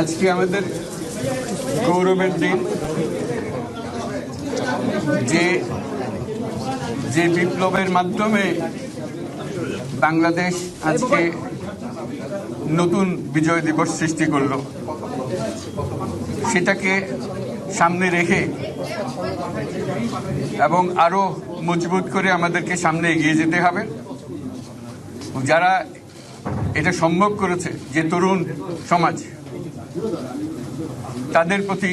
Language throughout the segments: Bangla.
আজকে আমাদের গৌরবের দিন। যে যে বিপ্লবের মাধ্যমে বাংলাদেশ আজকে নতুন বিজয় দিবস সৃষ্টি করল, সেটাকে সামনে রেখে এবং আরও মজবুত করে আমাদেরকে সামনে এগিয়ে যেতে হবে। যারা এটা সম্ভব করেছে, যে তরুণ সমাজ তাদের প্রতি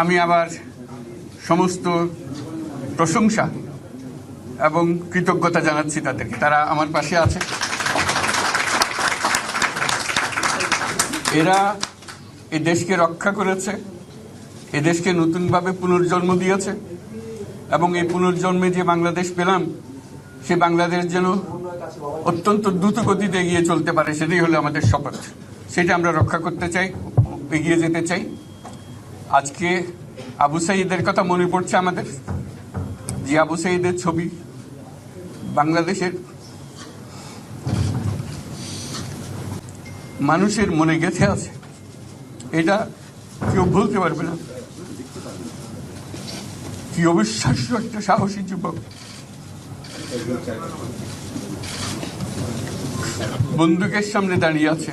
আমি আবার সমস্ত প্রশংসা এবং কৃতজ্ঞতা জানাচ্ছি তাদেরকে। তারা আমার পাশে আছে। এরা এ দেশকে রক্ষা করেছে, এ দেশকে নতুনভাবে পুনর্জন্ম দিয়েছে এবং এই পুনর্জন্মে যে বাংলাদেশ পেলাম, সে বাংলাদেশ যেন অত্যন্ত দ্রুত গতিতে এগিয়ে চলতে পারে, সেটাই হলো আমাদের শপথ। সেটা আমরা রক্ষা করতে চাই, এগিয়ে যেতে চাই। আজকে আবু সাইদের কথা মনে পড়ছে আমাদের, যে আবু সাইদের ছবি বাংলাদেশের মানুষের মনে গেঁথে আছে। এটা কেউ ভুলতে পারবে না। কি অবিশ্বাস্য একটা সাহসী যুবক। বন্দুকের সামনে দাঁড়িয়ে আছে।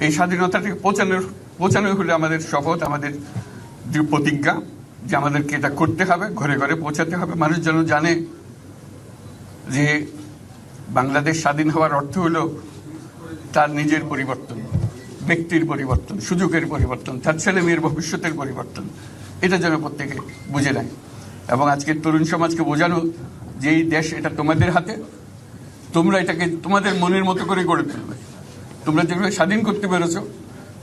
এই স্বাধীনতাটাকে পৌঁছানোর পৌঁছানো হলে আমাদের শপথ, আমাদের যে প্রতিজ্ঞা যে আমাদেরকে এটা করতে হবে, ঘরে ঘরে পৌঁছাতে হবে। মানুষ যেন জানে যে বাংলাদেশ স্বাধীন হওয়ার অর্থ হলো তার নিজের পরিবর্তন, ব্যক্তির পরিবর্তন, সুযোগের পরিবর্তন, তার ছেলে মেয়ের ভবিষ্যতের পরিবর্তন। এটা যেন প্রত্যেকে বুঝে নেয়। এবং আজকের তরুণ সমাজকে বোঝানো যে এই দেশ এটা তোমাদের হাতে, তোমরা এটাকে তোমাদের মনের মতো করে গড়ে তুলবে। তোমরা যেগুলো স্বাধীন করতে পেরেছ,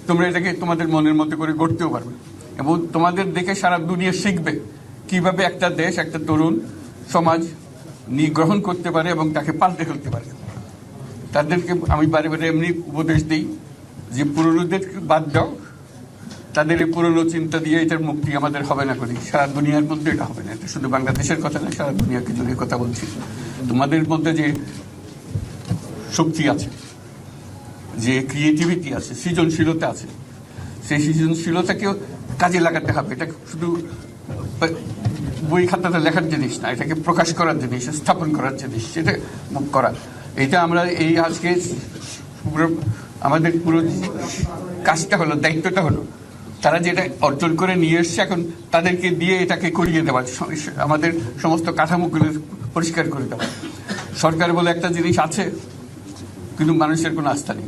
তোমরা এটাকে তোমাদের মনের মতো করে গড়তেও পারবে। এবং তোমাদের দেখে সারা দুনিয়া শিখবে কীভাবে একটা দেশ, একটা তরুণ সমাজ নি- গ্রহণ করতে পারে এবং তাকে পাল্টে ফেলতে পারে। তাদেরকে আমি বারে বারে এমনি উপদেশ দিই যে, পুরনোদের বাদ দাও। তাদের এই পুরনো চিন্তা দিয়ে এটার মুক্তি আমাদের হবে না করি সারা দুনিয়ার মধ্যে এটা হবে না। এটা শুধু বাংলাদেশের কথা না, সারা দুনিয়াকে জুড়ে কথা বলছি। তোমাদের মধ্যে যে শক্তি আছে যে ক্রিয়েটিভিটি আছে, সৃজনশীলতা আছে, সেই সৃজনশীলতাকেও কাজে লাগাতে হবে। এটা শুধু বই খাতাতে লেখার জিনিস না, এটাকে প্রকাশ করার জিনিস, স্থাপন করার জিনিস, সেটা করা। এটা আমরা এই আজকে পুরো, আমাদের পুরো কাজটা হলো, দায়িত্বটা হলো, তারা যেটা অর্জন করে নিয়ে এসছে এখন, তাদেরকে দিয়ে এটাকে করিয়ে দেওয়া আমাদের সমস্ত কাঠামোগুলো পরিষ্কার করে দেওয়া। সরকার বলে একটা জিনিস আছে, কিন্তু মানুষের কোনো আস্থা নেই।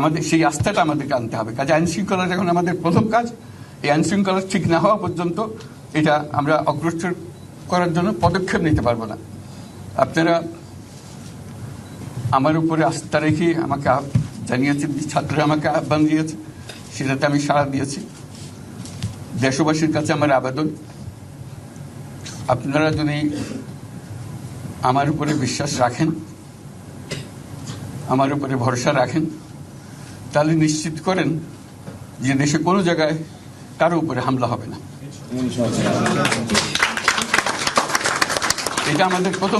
আমাদের সেই আস্থাটা আমাদেরকে আনতে হবে। কাজে আইন শৃঙ্খলা এখন আমাদের প্রথম কাজ, এই আইন শৃঙ্খলা ঠিক না হওয়া পর্যন্ত এটা আমরা অগ্রসর করার জন্য পদক্ষেপ নিতে পারব না। আপনারা আমার উপরে আস্থা রেখে আমাকে জানিয়েছেন, ছাত্ররা আমাকে আহ্বান দিয়েছে, সেটাতে আমি সাড়া দিয়েছি। দেশবাসীর কাছে আমার আবেদন। আপনারা যদি আমার উপরে বিশ্বাস রাখেন, আমার উপরে ভরসা রাখেন তাহলে নিশ্চিত করেন যে দেশে কোনো জায়গায় কারও উপরে হামলা হবে না। এটা আমাদের প্রথম